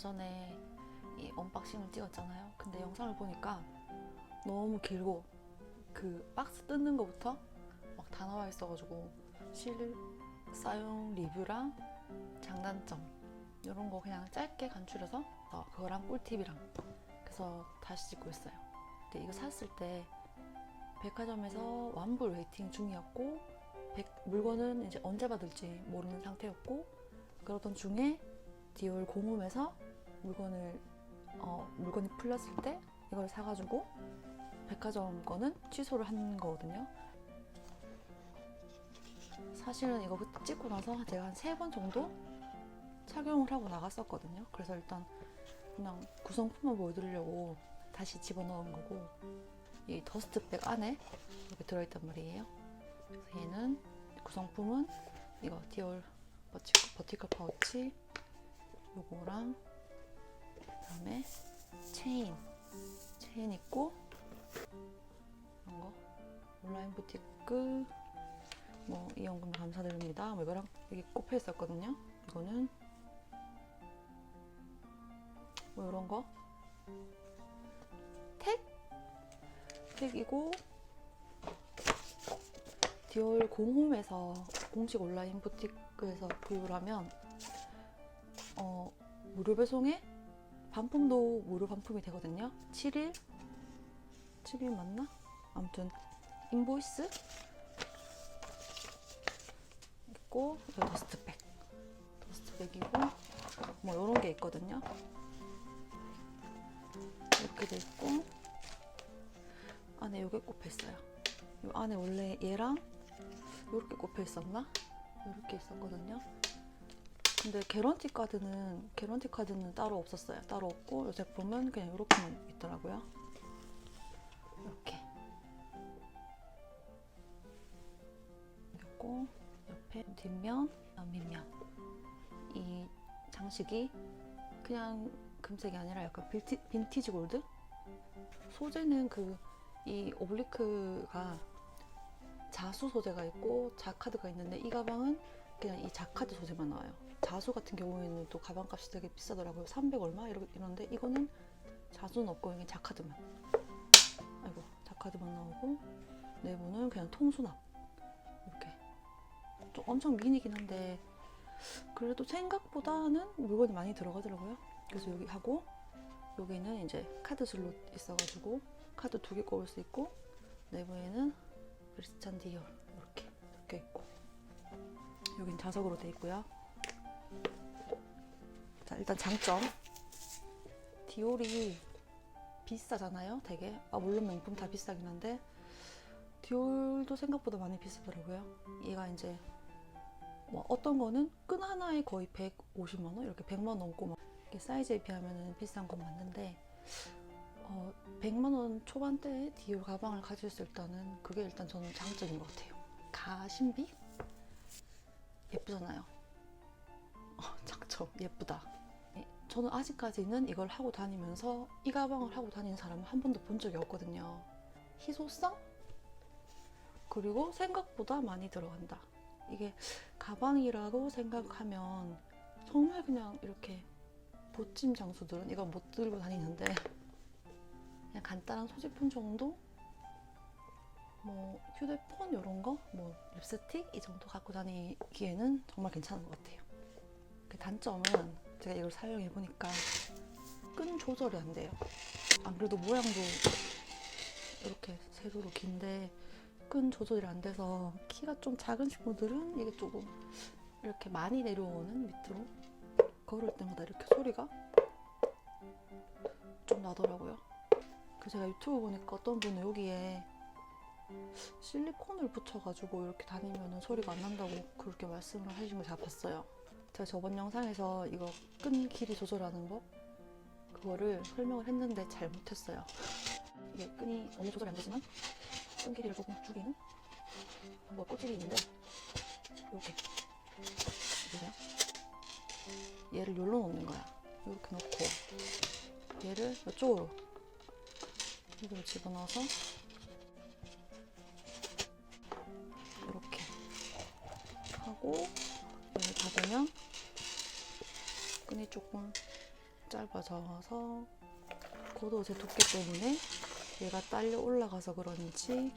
전에 이 언박싱을 찍었잖아요. 근데 영상을 보니까 너무 길고 그 박스 뜯는 것부터 막 다 나와 있어가지고 실 사용 리뷰랑 장단점 이런 거 그냥 짧게 간추려서 어, 그거랑 꿀팁이랑 그래서 다시 찍고 있어요. 근데 이거 샀을 때 백화점에서 완불 웨이팅 중이었고 백- 물건은 이제 언제 받을지 모르는 상태였고 그러던 중에 디올 공홈에서 물건을 어, 물건이 풀렸을 때 이걸 사가지고 백화점 거는 취소를 한 거거든요. 사실은 이거 찍고 나서 제가 한 세 번 정도 착용을 하고 나갔었거든요. 그래서 일단 그냥 구성품만 보여드리려고 다시 집어넣은 거고 이 더스트백 안에 이렇게 들어있단 말이에요. 그래서 얘는 구성품은 이거 디올 버티컬, 버티컬 파우치 요거랑 그 다음에 체인. 체인 있고 이런 거. 온라인 부티크. 뭐 이용금 감사드립니다. 뭐 이거랑 여기 꼽혀 있었거든요. 이거는 뭐 이런 거. 택? 택이고 디올 공홈에서 공식 온라인 부티크에서 구입을 하면 어, 무료 배송에 반품도 무료 반품이 되거든요. 7일? 7일 맞나? 아무튼 인보이스 있고 이거 더스트백 더스트백이고 뭐 이런 게 있거든요. 이렇게 돼 있고 안에 요게 꼽혀 있어요. 요 안에 원래 얘랑 이렇게 꼽혀 있었나? 이렇게 있었거든요. 근데 개런티 카드는 개런티 카드는 따로 없었어요. 따로 없고 이 제품은 그냥 이렇게만 있더라고요. 이렇게 있고 옆에 뒷면, 옆면면 이 장식이 그냥 금색이 아니라 약간 빈티, 빈티지 골드 소재는 그 이 오블리크가 자수 소재가 있고 자카드가 있는데 이 가방은 그냥 이 자카드 소재만 나와요. 자수 같은 경우에는 또 가방값이 되게 비싸더라고요. 300 얼마 이러는데 이거는 자수는 없고 이게 자카드만. 아이고 자카드만 나오고 내부는 그냥 통수납 이렇게 좀 엄청 미니긴 한데 그래도 생각보다는 물건이 많이 들어가더라고요. 그래서 여기 하고 여기는 이제 카드 슬롯 있어가지고 카드 두 개 꼽을 수 있고 내부에는 크리스찬 디올 이렇게 적혀 있고 여긴 자석으로 돼 있고요. 자 일단 장점 디올이 비싸잖아요. 되게 아 물론 명품 다 비싸긴 한데 디올도 생각보다 많이 비싸더라고요. 얘가 이제 뭐 어떤 거는 끈 하나에 거의 150만 원 이렇게 100만 원 넘고 막 사이즈에 비하면 비싼 건 맞는데 어, 100만 원 초반대에 디올 가방을 가질 수 있다는 그게 일단 저는 장점인 것 같아요. 가심비 예쁘잖아요. 어, 장점 예쁘다. 예, 저는 아직까지는 이걸 하고 다니면서 이 가방을 하고 다니는 사람을 한 번도 본 적이 없거든요. 희소성 그리고 생각보다 많이 들어간다. 이게 가방이라고 생각하면 정말 그냥 이렇게 보찜 장수들은 이걸 못 들고 다니는데 그냥 간단한 소지품 정도 뭐 휴대폰 이런 거, 뭐 립스틱 이 정도 갖고 다니기에는 정말 괜찮은 것 같아요. 그 단점은 제가 이걸 사용해 보니까 끈 조절이 안 돼요. 안 그래도 모양도 이렇게 세로로 긴데 끈 조절이 안 돼서 키가 좀 작은 친구들은 이게 조금 이렇게 많이 내려오는 밑으로 걸을 때마다 이렇게 소리가 좀 나더라고요. 그 제가 유튜브 보니까 어떤 분은 여기에 실리콘을 붙여가지고 이렇게 다니면 소리가 안 난다고 그렇게 말씀을 하시는 걸 제가 봤어요. 제가 저번 영상에서 이거 끈 길이 조절하는 법 그거를 설명을 했는데 잘 못했어요. 이게 끈이 어느 조절이 안 되지만 끈 길이를 조금 줄이는 뭐 꼬집이 있는데 이렇게 보세요. 얘를 여기로 놓는 거야. 이렇게 놓고 얘를 이쪽으로 이걸 집어넣어서 하고 얘를 닫으면 끈이 조금 짧아져서 제 두께 때문에 얘가 딸려 올라가서 그런지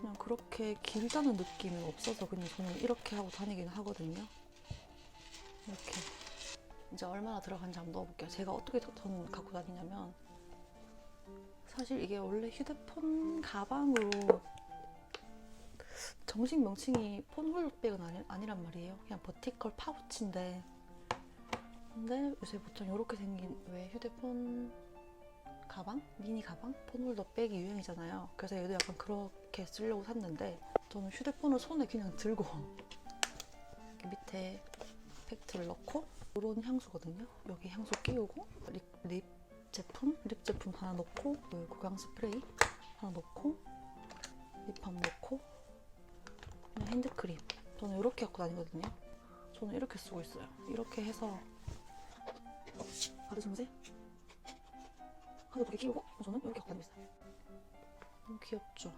그냥 그렇게 길다는 느낌이 없어서 그냥 저는 이렇게 하고 다니긴 하거든요. 이렇게 이제 얼마나 들어간지 한번 넣어볼게요. 제가 어떻게 저- 저는 갖고 다니냐면 사실 이게 원래 휴대폰 가방으로 정식 명칭이 폰 홀더백은 아니, 아니란 말이에요. 그냥 버티컬 파우치인데 근데 요새 보통 이렇게 생긴 왜 휴대폰 가방? 미니 가방? 폰 홀더 백이 유행이잖아요. 그래서 얘도 약간 그렇게 쓰려고 샀는데 저는 휴대폰을 손에 그냥 들고 이렇게 밑에 팩트를 넣고 이런 향수거든요. 여기 향수 끼우고 립, 립 제품? 립 제품 하나 넣고 그 구강 스프레이 하나 넣고 립밤 넣고 핸드크림 저는 이렇게 갖고 다니거든요. 저는 이렇게 쓰고 있어요. 이렇게 해서 받으시면서 하도 이렇게 끼우고 저는 이렇게 갖고 다니고 있어요. 너무 귀엽죠?